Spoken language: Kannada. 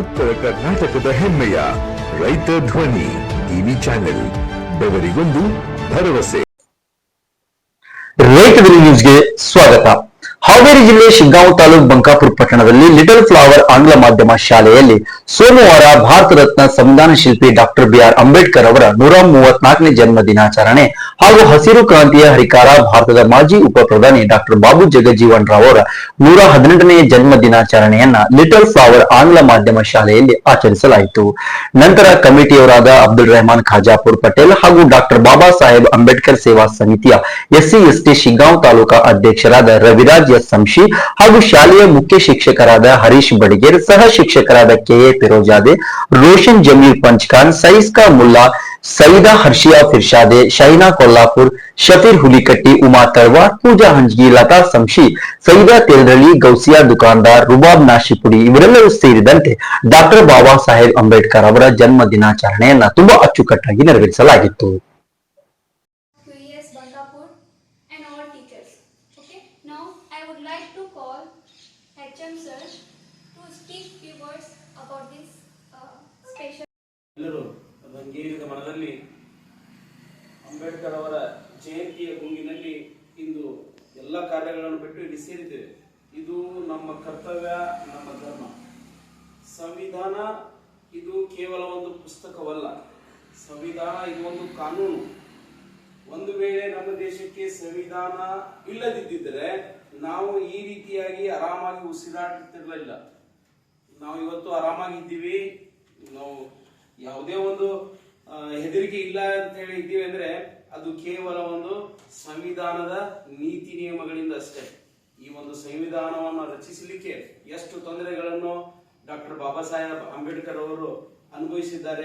ಉತ್ತರ ಕರ್ನಾಟಕದ ಹೆಮ್ಮೆಯ ರೈತ ಧ್ವನಿ ಟಿವಿ ಚಾನೆಲ್ ಬೆವರಿಗೊಂದು ಭರವಸೆ. ರೈತ ನ್ಯೂಸ್ಗೆ ಸ್ವಾಗತ. ಹಾವೇರಿ ಜಿಲ್ಲೆ ಶಿಗ್ಗಾಂವ್ ತಾಲೂಕ್ ಬಂಕಾಪುರ ಪಟ್ಟಣದಲ್ಲಿ ಲಿಟಲ್ ಫ್ಲವರ್ ಆಂಗ್ಲ ಮಾಧ್ಯಮ ಶಾಲೆಯಲ್ಲಿ ಸೋಮವಾರ ಭಾರತ ರತ್ನ ಸಂವಿಧಾನ ಶಿಲ್ಪಿ ಡಾಕ್ಟರ್ ಬಿಆರ್ ಅಂಬೇಡ್ಕರ್ ಅವರ ನೂರ ಮೂವತ್ನಾಲ್ಕನೇ ಜನ್ಮ ದಿನಾಚರಣೆ ಹಾಗೂ ಹಸಿರು ಕ್ರಾಂತಿಯ ಹರಿಕಾರ ಭಾರತದ ಮಾಜಿ ಉಪಪ್ರಧಾನಿ ಡಾಕ್ಟರ್ ಬಾಬು ಜಗಜೀವನ್ ರಾವ್ ಅವರ ನೂರ ಹದಿನೆಂಟನೇ ಜನ್ಮ ದಿನಾಚರಣೆಯನ್ನ ಲಿಟಲ್ ಫ್ಲವರ್ ಆಂಗ್ಲ ಮಾಧ್ಯಮ ಶಾಲೆಯಲ್ಲಿ ಆಚರಿಸಲಾಯಿತು. ನಂತರ ಕಮಿಟಿಯವರಾದ ಅಬ್ದುಲ್ ರೆಹಮಾನ್ ಖಾಜಾಪುರ್ ಪಟೇಲ್ ಹಾಗೂ ಡಾಕ್ಟರ್ ಬಾಬಾ ಸಾಹೇಬ್ ಅಂಬೇಡ್ಕರ್ ಸೇವಾ ಸಮಿತಿಯ ಎಸ್ಸಿ, ಎಸ್ಟಿ ಶಿಗ್ಗಾಂವ್ ತಾಲೂಕಾ ಅಧ್ಯಕ್ಷರಾದ ರವಿರಾಜ್ ಎಸ್ ಸಂಶಿ ಹಾಗೂ ಶಾಲೆಯ ಮುಖ್ಯ ಶಿಕ್ಷಕರಾದ ಹರೀಶ್ ಬಡಿಗೇರ್ ಸಹ ಶಿಕ್ಷಕರಾದ ಕೆಎ ಫಿರೋಜಾದೆ, ರೋಷನ್ ಜಮೀರ್ ಪಂಚ್ಖಾನ್, ಸೈಸ್ಕಾ ಮುಲ್ಲಾ, ಸೈದಾ ಹರ್ಷಿಯಾ ಫಿರ್ಷಾದೆ, ಶೈನಾ ಕೊಲ್ಲಾಪುರ್, ಶಫೀರ್ ಹುಲಿಕಟ್ಟಿ, ಉಮಾ ತರ್ವಾರ್ ಪೂಜಾ ಹಂಜ್ಗಿ, ಲತಾ ಸಂಶಿ, ಸೈದಾ ತೇಲ್ರಳ್ಳಿ ಗೌಸಿಯಾ ದುಕಾನ್ದಾರ್, ರುಬಾಬ್ ನಾಶಿಪುಡಿ ಇವರೆಲ್ಲರೂ ಸೇರಿದಂತೆ ಡಾಕ್ಟರ್ ಬಾಬಾ ಸಾಹೇಬ್ ಅಂಬೇಡ್ಕರ್ ಅವರ ಜನ್ಮ ದಿನಾಚರಣೆಯನ್ನ ತುಂಬಾ ಅಚ್ಚುಕಟ್ಟಾಗಿ ನೆರವೇರಿಸಲಾಗಿತ್ತು. To speak few words about this uh, special. ಎಲ್ಲರೂ ರಂಗೇರಿದ ಮನದಲ್ಲಿ ಅಂಬೇಡ್ಕರ್ ಅವರ ಜಯಂತಿಯ ಗುಂಗಿನಲ್ಲಿ ಇಂದು ಎಲ್ಲ ಕಾರ್ಯಗಳನ್ನು ಬಿಟ್ಟು ಇಲ್ಲಿ ಸೇರಿದ್ದೇವೆ. ಇದು ನಮ್ಮ ಕರ್ತವ್ಯ ನಮ್ಮ ಧರ್ಮ. ಸಂವಿಧಾನ ಇದು ಕೇವಲ ಒಂದು ಪುಸ್ತಕವಲ್ಲ. ಸಂವಿಧಾನ ಇದು ಒಂದು ಕಾನೂನು. ಒಂದು ವೇಳೆ ನಮ್ಮ ದೇಶಕ್ಕೆ ಸಂವಿಧಾನ ಇಲ್ಲದಿದ್ದರೆ ನಾವು ಈ ರೀತಿಯಾಗಿ ಆರಾಮಾಗಿ ಉಸಿರಾಡುತ್ತಿರಲಿಲ್ಲ. ನಾವು ಇವತ್ತು ಆರಾಮಾಗಿದ್ದೀವಿ. ನಾವು ಯಾವುದೇ ಒಂದು ಹೆದರಿಕೆ ಇಲ್ಲ ಅಂತ ಹೇಳಿ ಇದ್ದೀವಿ ಅಂದ್ರೆ ಅದು ಕೇವಲ ಒಂದು ಸಂವಿಧಾನದ ನೀತಿ ನಿಯಮಗಳಿಂದ ಅಷ್ಟೇ. ಈ ಒಂದು ಸಂವಿಧಾನವನ್ನು ರಚಿಸಲಿಕ್ಕೆ ಎಷ್ಟು ತೊಂದರೆಗಳನ್ನು ಡಾಕ್ಟರ್ ಬಾಬಾ ಸಾಹೇಬ್ ಅಂಬೇಡ್ಕರ್ ಅವರು ಅನುಭವಿಸಿದ್ದಾರೆ.